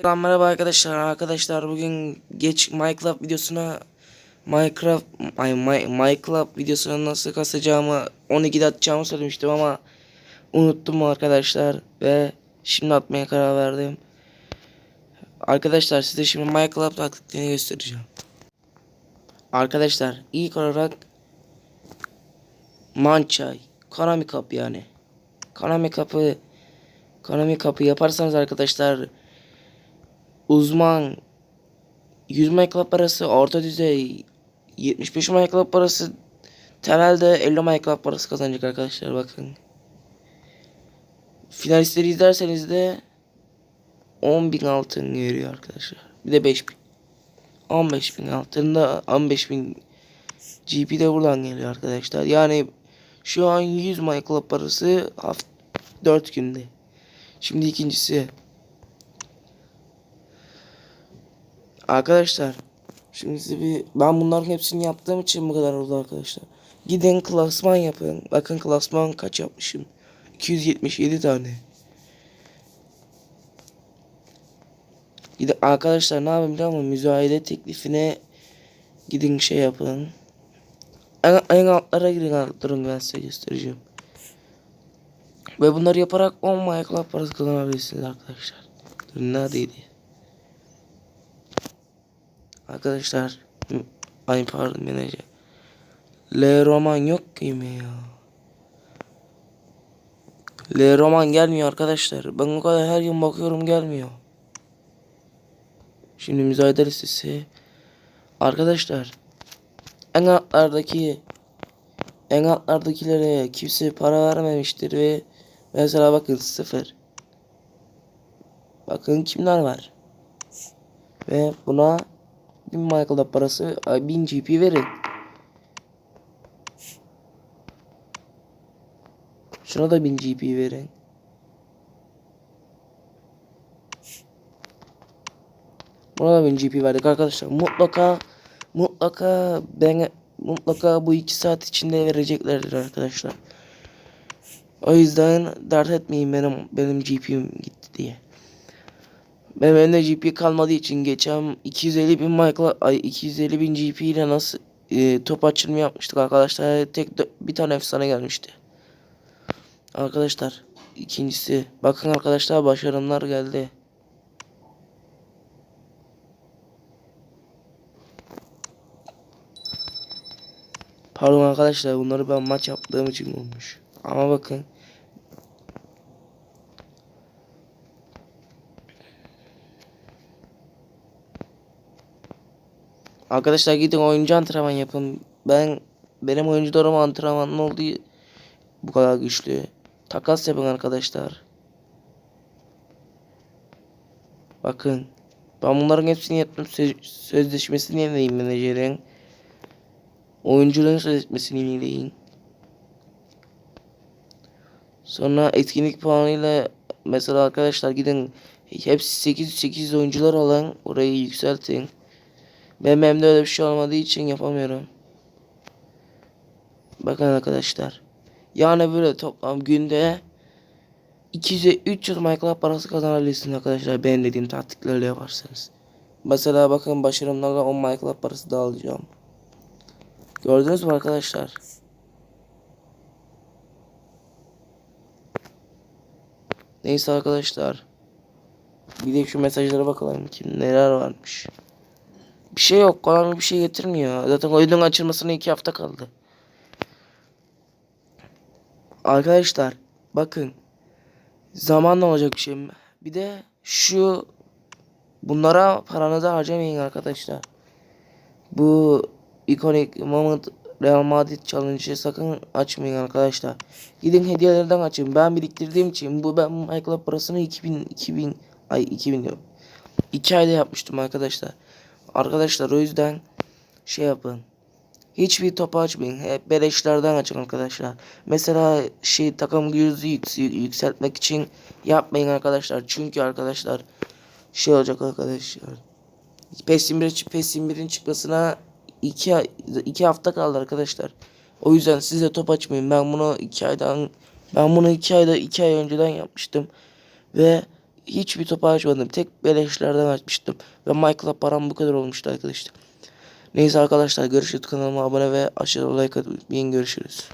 Selam merhaba arkadaşlar. Arkadaşlar bugün geç Minecraft videosuna Minecraft ay, My- Minecraft videosuna nasıl kasacağımı 12'de atacağımı söylemiştim ama unuttum arkadaşlar ve şimdi atmaya karar verdim. Arkadaşlar size şimdi Minecraft taktiklerini göstereceğim. Arkadaşlar ilk olarak Mançay, Konami kapı yani. Konami kapı Konami kapı yaparsanız arkadaşlar uzman 100 Minecraft parası orta düzey 75 Minecraft parası temelde 50 Minecraft parası kazanacak arkadaşlar bakın. Finalistleri izlerseniz de 10.000 altın veriyor arkadaşlar. Bir de 5.000. 15.000 altında 15.000 GP de buradan geliyor arkadaşlar. Yani şu an 100 Minecraft parası haft 4 günde. Şimdi ikincisi Arkadaşlar şimdi size bir ben bunların hepsini yaptığım için bu kadar oldu arkadaşlar. Gidin klasman yapın. Bakın klasman kaç yapmışım. 277 tane. Gidin arkadaşlar ne yapayım biliyor musun? Müzayede teklifine gidin şey yapın. En, en altlara girin durun ben size göstereceğim. Ve bunları yaparak 10 Minecraft parası kazanabilirsiniz arkadaşlar. Durun neredeydi? Arkadaşlar ay pardon menajer. L roman yok ki mi ya? L roman gelmiyor arkadaşlar. Ben o kadar her gün bakıyorum gelmiyor. Şimdi müzayede listesi. Arkadaşlar en altlardaki en altlardakilere kimse para vermemiştir ve mesela bakın sıfır. Bakın kimler var. Ve buna 1000 Michael'da parası ay, 1000 GP verin. Şuna da 1000 GP verin. Buna da 1000 GP verdik arkadaşlar. Mutlaka mutlaka ben mutlaka bu 2 saat içinde vereceklerdir arkadaşlar. O yüzden dert etmeyin benim benim GP'm gitti diye. Benim elimde GP kalmadığı için geçen 250 bin Michael ay 250 bin GP ile nasıl e, top açılımı yapmıştık arkadaşlar. Tek bir tane efsane gelmişti. Arkadaşlar ikincisi bakın arkadaşlar başarımlar geldi. Pardon arkadaşlar bunları ben maç yaptığım için olmuş. Ama bakın Arkadaşlar gidin oyuncu antrenman yapın. Ben benim oyuncularım antrenmanın olduğu bu kadar güçlü. Takas yapın arkadaşlar. Bakın. Ben bunların hepsini yaptım. Söz- Sözleşmesini yenileyin menajerin. Oyuncuların sözleşmesini yenileyin. Sonra etkinlik puanıyla mesela arkadaşlar gidin hepsi 8 8 oyuncular olan orayı yükseltin. Benim elimde öyle bir şey olmadığı için yapamıyorum. Bakın arkadaşlar. Yani böyle toplam günde 200'e 300 Minecraft parası kazanabilirsiniz arkadaşlar. Ben dediğim taktiklerle yaparsanız. Mesela bakın başarımlarla 10 Minecraft parası da alacağım. Gördünüz mü arkadaşlar? Neyse arkadaşlar. Bir de şu mesajlara bakalım kim neler varmış. Bir şey yok. Konami bir şey getirmiyor. Zaten oyunun açılmasına iki hafta kaldı. Arkadaşlar bakın. Zamanla olacak bir şey. Bir de şu bunlara paranızı harcamayın arkadaşlar. Bu ikonik moment Real Madrid challenge'ı sakın açmayın arkadaşlar. Gidin hediyelerden açın. Ben biriktirdiğim için bu ben Minecraft parasını 2000 2000 ay 2000 diyorum. 2 ayda yapmıştım arkadaşlar. Arkadaşlar o yüzden şey yapın. Hiçbir topu açmayın. Hep beleşlerden açın arkadaşlar. Mesela şey takım yük- yükseltmek için yapmayın arkadaşlar. Çünkü arkadaşlar şey olacak arkadaşlar. PES 21, PES 21'in çıkmasına 2 ay 2 hafta kaldı arkadaşlar. O yüzden size top açmayın. Ben bunu 2 aydan ben bunu 2 ayda 2 ay önceden yapmıştım ve hiçbir topa açmadım. Tek beleşlerden açmıştım. Ve Michael'a param bu kadar olmuştu arkadaşlar. Neyse arkadaşlar görüşürüz. Kanalıma abone ve aşağıda like atmayı unutmayın. Görüşürüz.